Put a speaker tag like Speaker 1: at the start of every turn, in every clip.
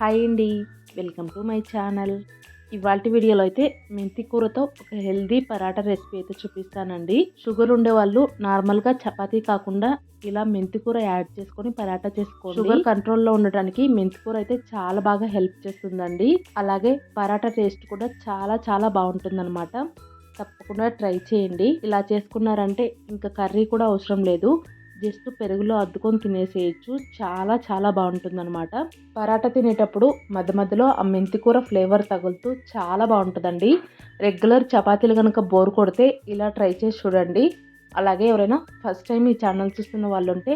Speaker 1: Hi అండి. Welcome to my channel. ఇవాళ వీడియోలో అయితే మెంతి కూరతో ఒక హెల్దీ పరాటా రెసిపీ అయితే చూపిస్తానండి. షుగర్ ఉండే వాళ్ళు నార్మల్గా చపాతీ కాకుండా ఇలా మెంతి కూర యాడ్ చేసుకొని పరాటా చేసుకోండి. షుగర్ కంట్రోల్లో ఉండడానికి మెంతి కూర అయితే చాలా బాగా హెల్ప్ చేస్తుందండి. అలాగే పరాటా టేస్ట్ కూడా చాలా చాలా బాగుంటుంది తప్పకుండా ట్రై చేయండి. ఇలా చేసుకున్నారంటే ఇంకా కర్రీ కూడా అవసరం లేదు. జస్ట్ పెరుగులో అద్దుకొని తినేసేయచ్చు. చాలా చాలా బాగుంటుంది అనమాట పరాటా తినేటప్పుడు మధ్య మధ్యలో ఆ మెంతి కూర ఫ్లేవర్ తగులుతూ చాలా బాగుంటుందండి. రెగ్యులర్ చపాతీలు కనుక బోర్ కొడితే ఇలా ట్రై చేసి చూడండి. అలాగే ఎవరైనా ఫస్ట్ టైం ఈ ఛానల్ చూస్తున్న వాళ్ళు ఉంటే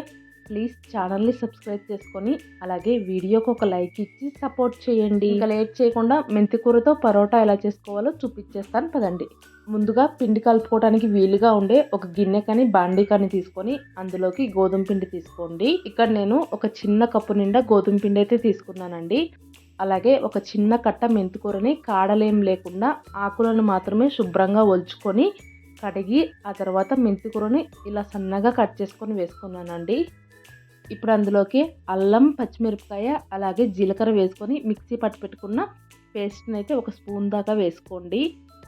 Speaker 1: ప్లీజ్ ఛానల్ని సబ్స్క్రైబ్ చేసుకొని అలాగే వీడియోకి ఒక లైక్ ఇచ్చి సపోర్ట్ చేయండి. ఇంకా లేట్ చేయకుండా మెంతికూరతో పరోటా ఎలా చేసుకోవాలో చూపించేస్తాను పదండి. ముందుగా పిండి కలుపుకోవడానికి వీలుగా ఉండే ఒక గిన్నె కానీ బాండి కానీ తీసుకొని అందులోకి గోధుమ పిండి తీసుకోండి. ఇక్కడ నేను ఒక చిన్న కప్పు నిండా గోధుమ పిండి అయితే తీసుకున్నానండి. అలాగే ఒక చిన్న కట్ట మెంతికూరని కాడలేం లేకుండా ఆకులను మాత్రమే శుభ్రంగా ఒలుచుకొని కడిగి ఆ తర్వాత మెంతికూరని ఇలా సన్నగా కట్ చేసుకొని వేసుకున్నానండి. ఇప్పుడు అందులోకి అల్లం పచ్చిమిరపకాయ అలాగే జీలకర్ర వేసుకొని మిక్సీ పట్టు పెట్టుకున్న పేస్ట్ని అయితే ఒక స్పూన్ దాకా వేసుకోండి.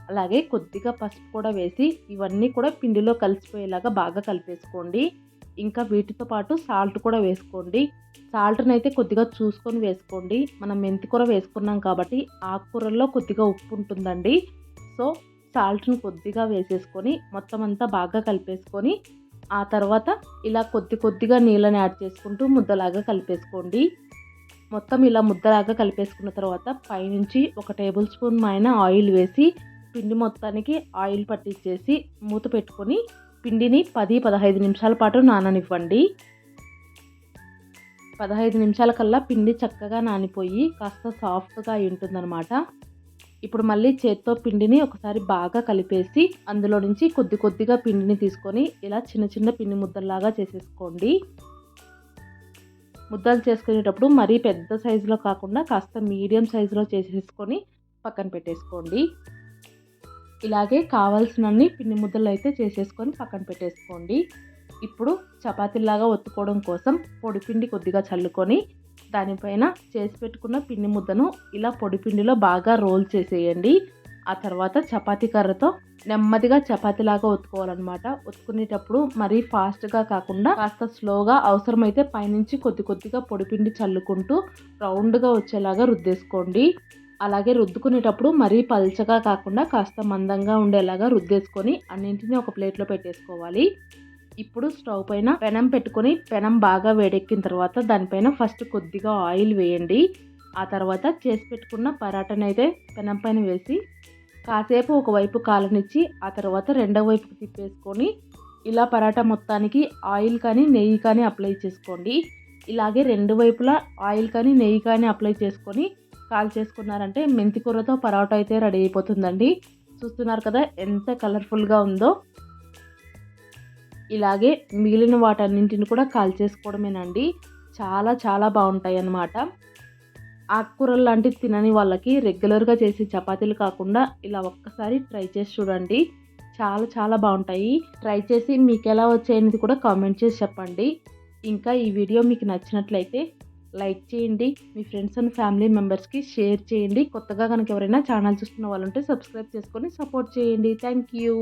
Speaker 1: అలాగే కొద్దిగా పసుపు కూడా వేసి ఇవన్నీ కూడా పిండిలో కలిసిపోయేలాగా బాగా కలిపేసుకోండి. ఇంకా వీటితో పాటు సాల్ట్ కూడా వేసుకోండి. సాల్ట్ని అయితే కొద్దిగా చూసుకొని వేసుకోండి. మనం మెంతికూర వేసుకున్నాం కాబట్టి ఆకుకూరల్లో కొద్దిగా ఉప్పు ఉంటుందండి. సో సాల్ట్ని కొద్దిగా వేసేసుకొని మొత్తం అంతా బాగా కలిపేసుకొని ఆ తర్వాత ఇలా కొద్ది కొద్దిగా నీళ్ళని యాడ్ చేసుకుంటూ ముద్దలాగా కలిపేసుకోండి. మొత్తం ఇలా ముద్దలాగా కలిపేసుకున్న తర్వాత పైనుంచి ఒక టేబుల్ స్పూన్ మైన ఆయిల్ వేసి పిండి మొత్తానికి ఆయిల్ పట్టించేసి మూత పెట్టుకొని పిండిని పది పదహైదు నిమిషాల పాటు నాననివ్వండి. పదహైదు నిమిషాల కల్లా పిండి చక్కగా నానిపోయి కాస్త సాఫ్ట్గా అయి ఉంటుందన్నమాట. ఇప్పుడు మళ్ళీ చేత్తో పిండిని ఒకసారి బాగా కలిపేసి అందులో నుంచి కొద్ది కొద్దిగా పిండిని తీసుకొని ఇలా చిన్న చిన్న పిండి ముద్దల్లాగా చేసేసుకోండి. ముద్దలు చేసుకునేటప్పుడు మరీ పెద్ద సైజులో కాకుండా కాస్త మీడియం సైజులో చేసేసుకొని పక్కన పెట్టేసుకోండి. ఇలాగే కావాల్సినన్ని పిండి ముద్దలు అయితే చేసేసుకొని పక్కన పెట్టేసుకోండి. ఇప్పుడు చపాతీలాగా ఒత్తుకోవడం కోసం పొడి పిండి కొద్దిగా చల్లుకొని దానిపైన చేసి పెట్టుకున్న పిండి ముద్దను ఇలా పొడి పిండిలో బాగా రోల్ చేసేయండి. ఆ తర్వాత చపాతీ కర్రతో నెమ్మదిగా చపాతీలాగా ఉతుకోవాలన్నమాట ఉతుకునేటప్పుడు మరీ ఫాస్ట్గా కాకుండా కాస్త స్లోగా అవసరమైతే పైనుంచి కొద్ది కొద్దిగా పొడిపిండి చల్లుకుంటూ రౌండ్గా వచ్చేలాగా రుద్దేసుకోండి. అలాగే రుద్దుకునేటప్పుడు మరీ పల్చగా కాకుండా కాస్త మందంగా ఉండేలాగా రుద్దేసుకొని అన్నింటినీ ఒక ప్లేట్లో పెట్టేసుకోవాలి. ఇప్పుడు స్టవ్ పైన పెనం పెట్టుకొని పెనం బాగా వేడెక్కిన తర్వాత దానిపైన ఫస్ట్ కొద్దిగా ఆయిల్ వేయండి. ఆ తర్వాత చేసి పెట్టుకున్న పరాటాని అయితే పెనం పైన వేసి కాసేపు ఒకవైపు కాలనిచ్చి ఆ తర్వాత రెండవ వైపు తిప్పేసుకొని ఇలా పరాటా మొత్తానికి ఆయిల్ కానీ నెయ్యి కానీ అప్లై చేసుకోండి. ఇలాగే రెండు వైపులా ఆయిల్ కానీ నెయ్యి కానీ అప్లై చేసుకొని కాల్ చేసుకున్నారంటే మెంతికూరతో పరోటా అయితే రెడీ అయిపోతుందండి. చూస్తున్నారు కదా ఎంత కలర్ఫుల్గా ఉందో. ఇలాగే మిగిలిన వాటన్నింటిని కూడా కాల్చేసుకోవడమేనండి. చాలా చాలా బాగుంటాయి అన్నమాట ఆకుకూరలు లాంటివి తినని వాళ్ళకి రెగ్యులర్గా చేసే చపాతీలు కాకుండా ఇలా ఒక్కసారి ట్రై చేసి చూడండి. చాలా చాలా బాగుంటాయి. ట్రై చేసి మీకు ఎలా వచ్చాయనేది కూడా కామెంట్ చేసి చెప్పండి. ఇంకా ఈ వీడియో మీకు నచ్చినట్లయితే లైక్ చేయండి. మీ ఫ్రెండ్స్ అండ్ ఫ్యామిలీ మెంబర్స్కి షేర్ చేయండి. కొత్తగా కనుక ఎవరైనా ఛానల్ చూస్తున్న వాళ్ళు ఉంటే సబ్స్క్రైబ్ చేసుకొని సపోర్ట్ చేయండి. Thank you.